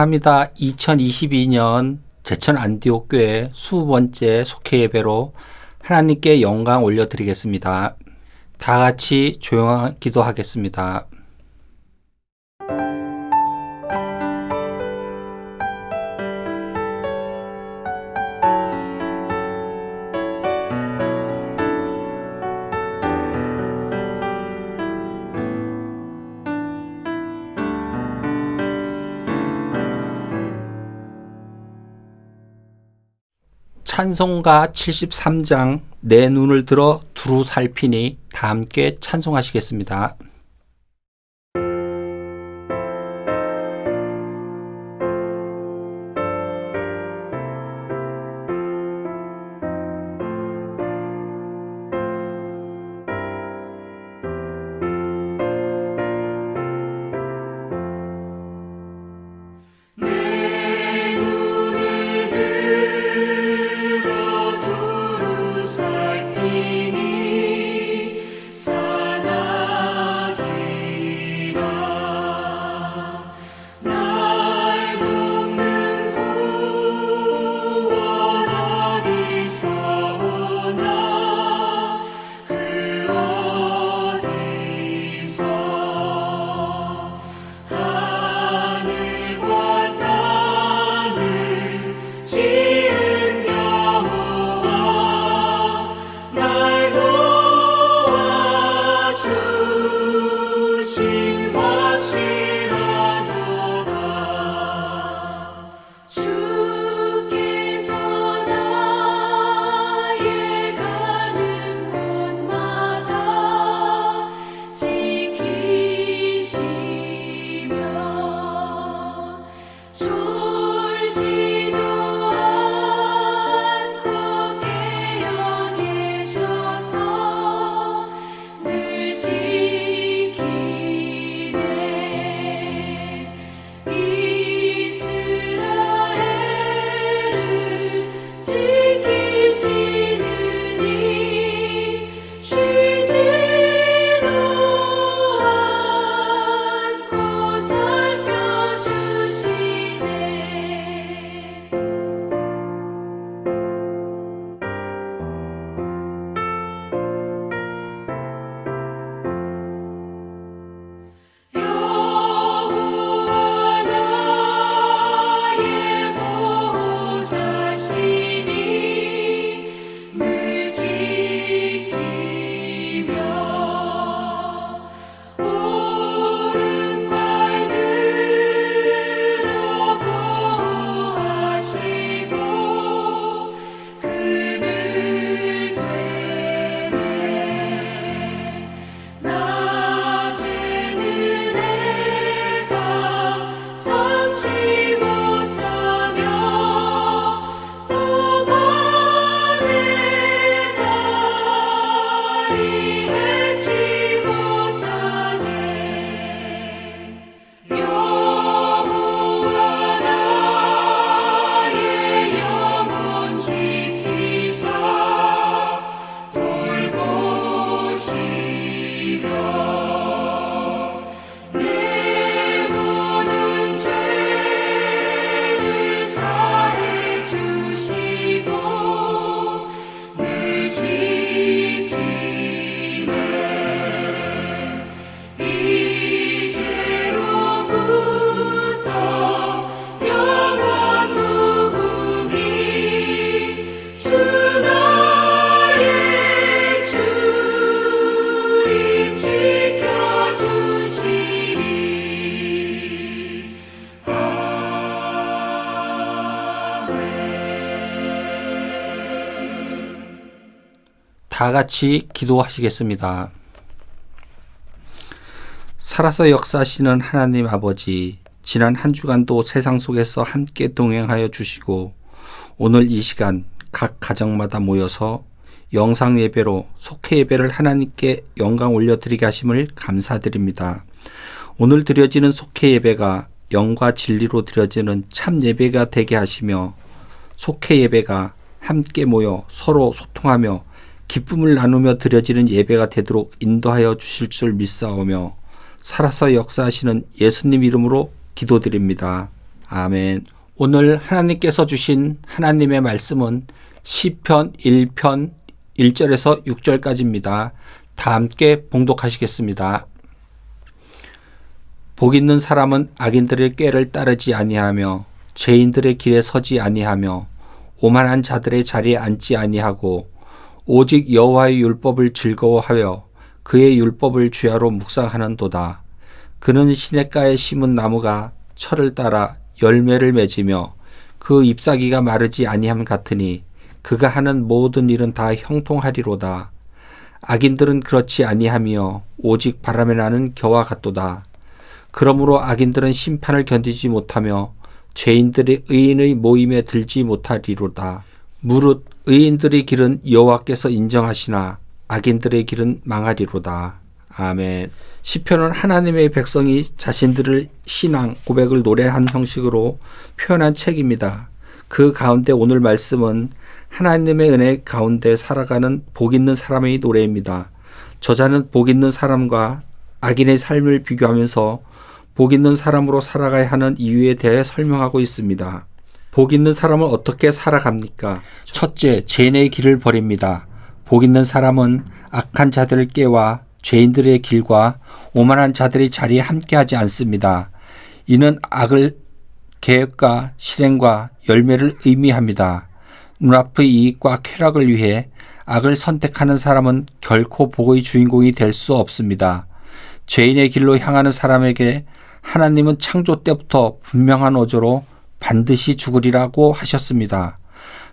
사랑합니다. 2022년 제천 안디옥 교회 수 번째 속회 예배로 하나님께 영광 올려드리겠습니다. 다 같이 조용한 기도하겠습니다. 찬송가 73장 내 눈을 들어 두루 살피니 다 함께 찬송하시겠습니다. 다 같이 기도하시겠습니다. 살아서 역사하시는 하나님 아버지, 지난 한 주간도 세상 속에서 함께 동행하여 주시고, 오늘 이 시간 각 가정마다 모여서 영상 예배로 속회 예배를 하나님께 영광 올려드리게 하심을 감사드립니다. 오늘 드려지는 속회 예배가 영과 진리로 드려지는 참 예배가 되게 하시며 속회 예배가 함께 모여 서로 소통하며 기쁨을 나누며 드려지는 예배가 되도록 인도하여 주실 줄 믿사오며 살아서 역사하시는 예수님 이름으로 기도드립니다. 아멘. 오늘 하나님께서 주신 하나님의 말씀은 시편 1편 1절에서 6절까지입니다. 다 함께 봉독하시겠습니다. 복 있는 사람은 악인들의 꾀를 따르지 아니하며 죄인들의 길에 서지 아니하며 오만한 자들의 자리에 앉지 아니하고 오직 여호와의 율법을 즐거워하여 그의 율법을 주야로 묵상하는도다. 그는 시냇가에 심은 나무가 철을 따라 열매를 맺으며 그 잎사귀가 마르지 아니함 같으니 그가 하는 모든 일은 다 형통하리로다. 악인들은 그렇지 아니하며 오직 바람에 나는 겨와 같도다. 그러므로 악인들은 심판을 견디지 못하며 죄인들의 의인의 모임에 들지 못하리로다. 무릇 의인들의 길은 여호와께서 인정하시나 악인들의 길은 망하리로다. 아멘. 시편은 하나님의 백성이 자신들을 신앙 고백을 노래한 형식으로 표현한 책입니다. 그 가운데 오늘 말씀은 하나님의 은혜 가운데 살아가는 복 있는 사람의 노래입니다. 저자는 복 있는 사람과 악인의 삶을 비교하면서 복 있는 사람으로 살아가야 하는 이유에 대해 설명하고 있습니다. 복 있는 사람은 어떻게 살아갑니까? 첫째, 죄인의 길을 버립니다. 복 있는 사람은 악한 자들을 깨와 죄인들의 길과 오만한 자들의 자리에 함께하지 않습니다. 이는 악을 계획과 실행과 열매를 의미합니다. 눈앞의 이익과 쾌락을 위해 악을 선택하는 사람은 결코 복의 주인공이 될 수 없습니다. 죄인의 길로 향하는 사람에게 하나님은 창조 때부터 분명한 어조로 반드시 죽으리라고 하셨습니다.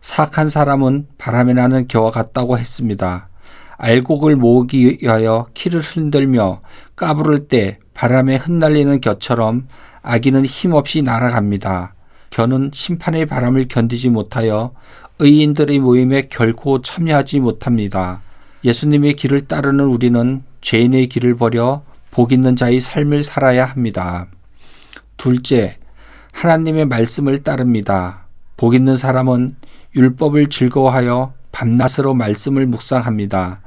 사악한 사람은 바람에 나는 겨와 같다고 했습니다. 알곡을 모으기 위하여 키를 흔들며 까부를 때 바람에 흩날리는 겨처럼 악인은 힘없이 날아갑니다. 겨는 심판의 바람을 견디지 못하여 의인들의 모임에 결코 참여하지 못합니다. 예수님의 길을 따르는 우리는 죄인의 길을 버려 복 있는 자의 삶을 살아야 합니다. 둘째, 하나님의 말씀을 따릅니다. 복 있는 사람은 율법을 즐거워하여 밤낮으로 말씀을 묵상합니다.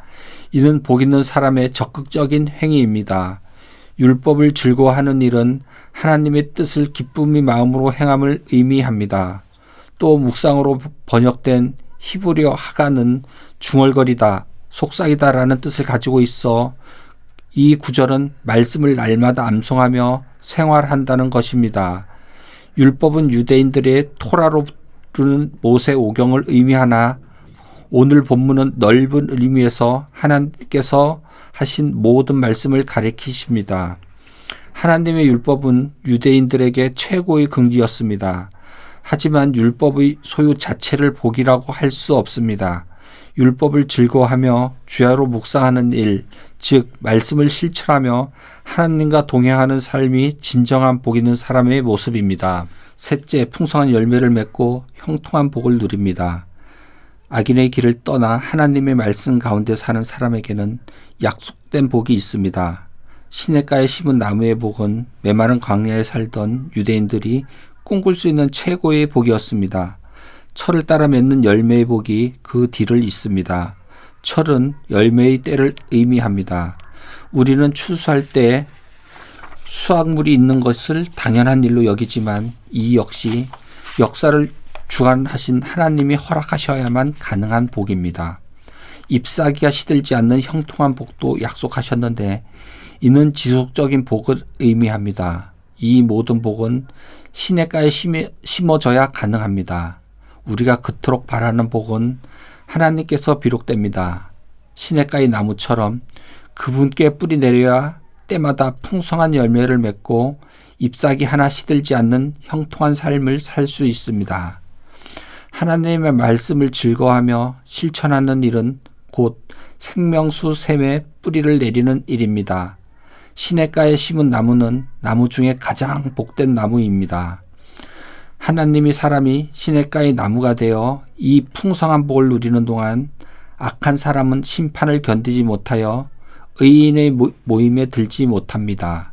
이는 복 있는 사람의 적극적인 행위입니다. 율법을 즐거워하는 일은 하나님의 뜻을 기쁨의 마음으로 행함을 의미합니다. 또 묵상으로 번역된 히브리어 하가는 중얼거리다, 속삭이다라는 뜻을 가지고 있어 이 구절은 말씀을 날마다 암송하며 생활한다는 것입니다. 율법은 유대인들의 토라로 부르는 모세 오경을 의미하나 오늘 본문은 넓은 의미에서 하나님께서 하신 모든 말씀을 가리키십니다. 하나님의 율법은 유대인들에게 최고의 긍지였습니다. 하지만 율법의 소유 자체를 복이라고 할 수 없습니다. 율법을 즐거워하며 주야로 묵상하는 일, 즉 말씀을 실천하며 하나님과 동행하는 삶이 진정한 복 있는 사람의 모습입니다. 셋째, 풍성한 열매를 맺고 형통한 복을 누립니다. 악인의 길을 떠나 하나님의 말씀 가운데 사는 사람에게는 약속된 복이 있습니다. 시냇가에 심은 나무의 복은 메마른 광야에 살던 유대인들이 꿈꿀 수 있는 최고의 복이었습니다. 철을 따라 맺는 열매의 복이 그 뒤를 잇습니다. 철은 열매의 때를 의미합니다. 우리는 추수할 때 수확물이 있는 것을 당연한 일로 여기지만 이 역시 역사를 주관하신 하나님이 허락하셔야만 가능한 복입니다. 잎사귀가 시들지 않는 형통한 복도 약속하셨는데 이는 지속적인 복을 의미합니다. 이 모든 복은 시냇가에 심어져야 가능합니다. 우리가 그토록 바라는 복은 하나님께서 비록됩니다. 시냇가의 나무처럼 그분께 뿌리 내려야 때마다 풍성한 열매를 맺고 잎사귀 하나 시들지 않는 형통한 삶을 살 수 있습니다. 하나님의 말씀을 즐거워하며 실천하는 일은 곧 생명수 샘에 뿌리를 내리는 일입니다. 시냇가에 심은 나무는 나무 중에 가장 복된 나무입니다. 하나님이 사람이 시냇가의 나무가 되어 이 풍성한 복을 누리는 동안 악한 사람은 심판을 견디지 못하여 의인의 모임에 들지 못합니다.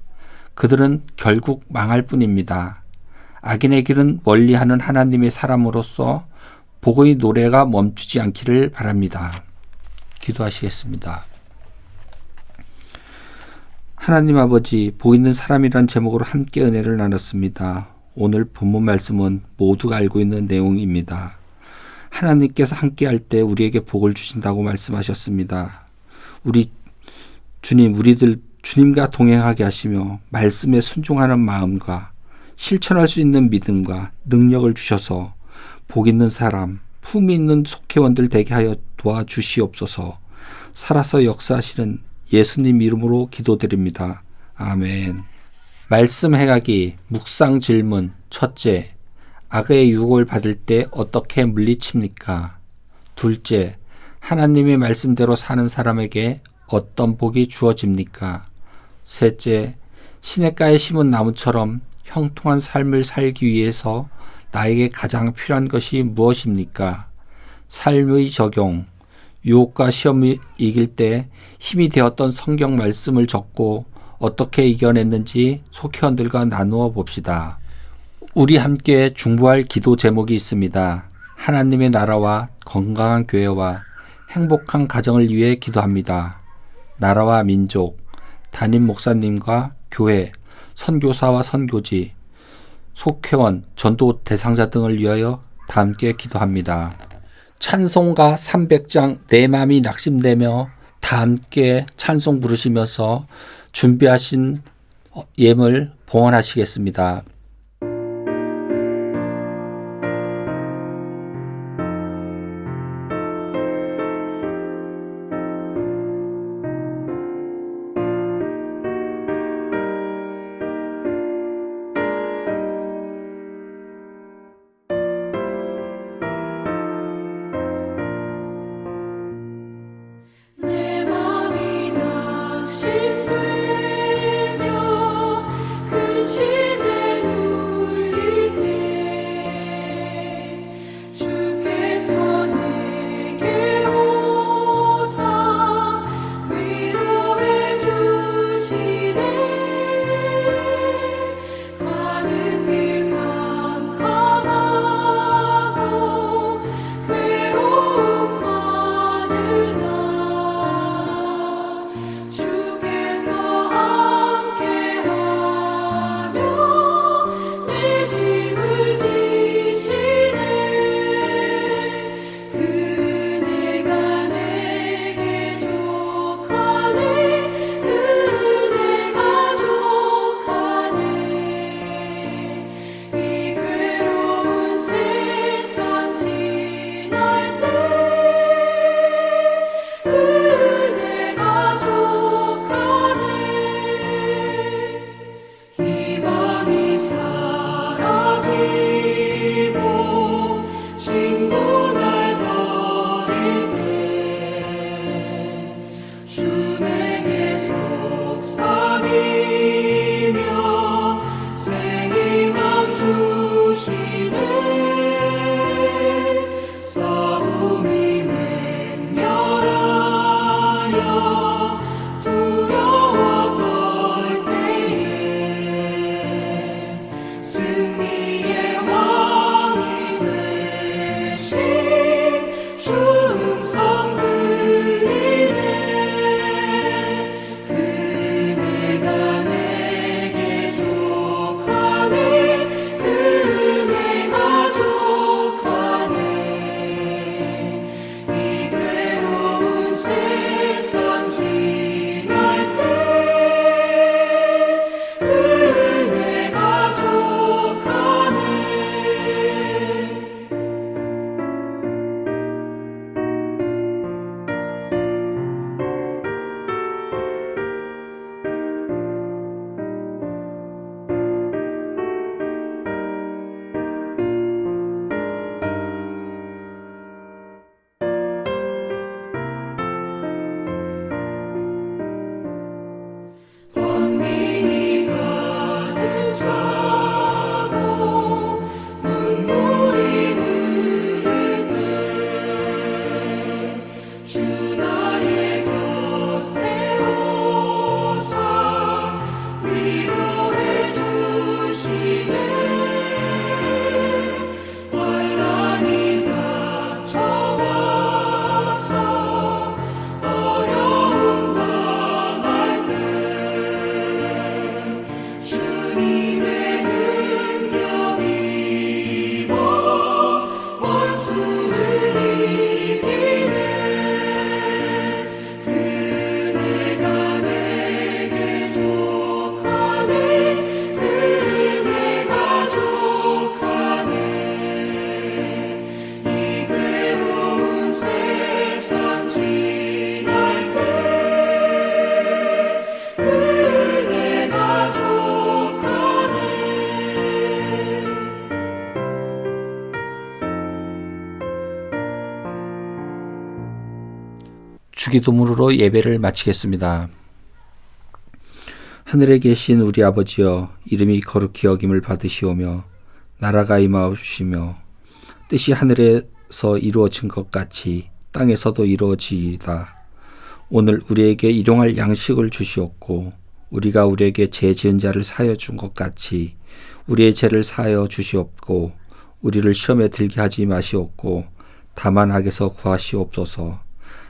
그들은 결국 망할 뿐입니다. 악인의 길은 멀리하는 하나님의 사람으로서 복의 노래가 멈추지 않기를 바랍니다. 기도하시겠습니다. 하나님 아버지, 복 있는 사람이란 제목으로 함께 은혜를 나눴습니다. 오늘 본문 말씀은 모두가 알고 있는 내용입니다. 하나님께서 함께할 때 우리에게 복을 주신다고 말씀하셨습니다. 우리 주님, 우리들 주님과 동행하게 하시며 말씀에 순종하는 마음과 실천할 수 있는 믿음과 능력을 주셔서 복 있는 사람, 품이 있는 속회원들 되게 하여 도와주시옵소서. 살아서 역사하시는 예수님 이름으로 기도드립니다. 아멘. 말씀 해가기 묵상 질문 첫째 악의 유혹을 받을 때 어떻게 물리칩니까? 둘째 하나님의 말씀대로 사는 사람에게 어떤 복이 주어집니까? 셋째 시냇가에 심은 나무처럼 형통한 삶을 살기 위해서 나에게 가장 필요한 것이 무엇입니까? 삶의 적용 유혹과 시험을 이길 때 힘이 되었던 성경 말씀을 적고 어떻게 이겨냈는지 속회원들과 나누어 봅시다. 우리 함께 중보할 기도 제목이 있습니다. 하나님의 나라와 건강한 교회와 행복한 가정을 위해 기도합니다. 나라와 민족, 담임 목사님과 교회, 선교사와 선교지, 속회원, 전도 대상자 등을 위하여 다 함께 기도합니다. 찬송가 300장 내 맘이 낙심되며 다 함께 찬송 부르시면서 준비하신 어, 예물 봉헌하시겠습니다. 낙 기도문으로 예배를 마치겠습니다. 하늘에 계신 우리 아버지여 이름이 거룩히 여김을 받으시오며 나라가 임하옵시며 뜻이 하늘에서 이루어진 것 같이 땅에서도 이루어지이다. 오늘 우리에게 일용할 양식을 주시옵고 우리가 우리에게 죄 지은 자를 사여 준 것 같이 우리의 죄를 사여 주시옵고 우리를 시험에 들게 하지 마시옵고 다만 악에서 구하시옵소서.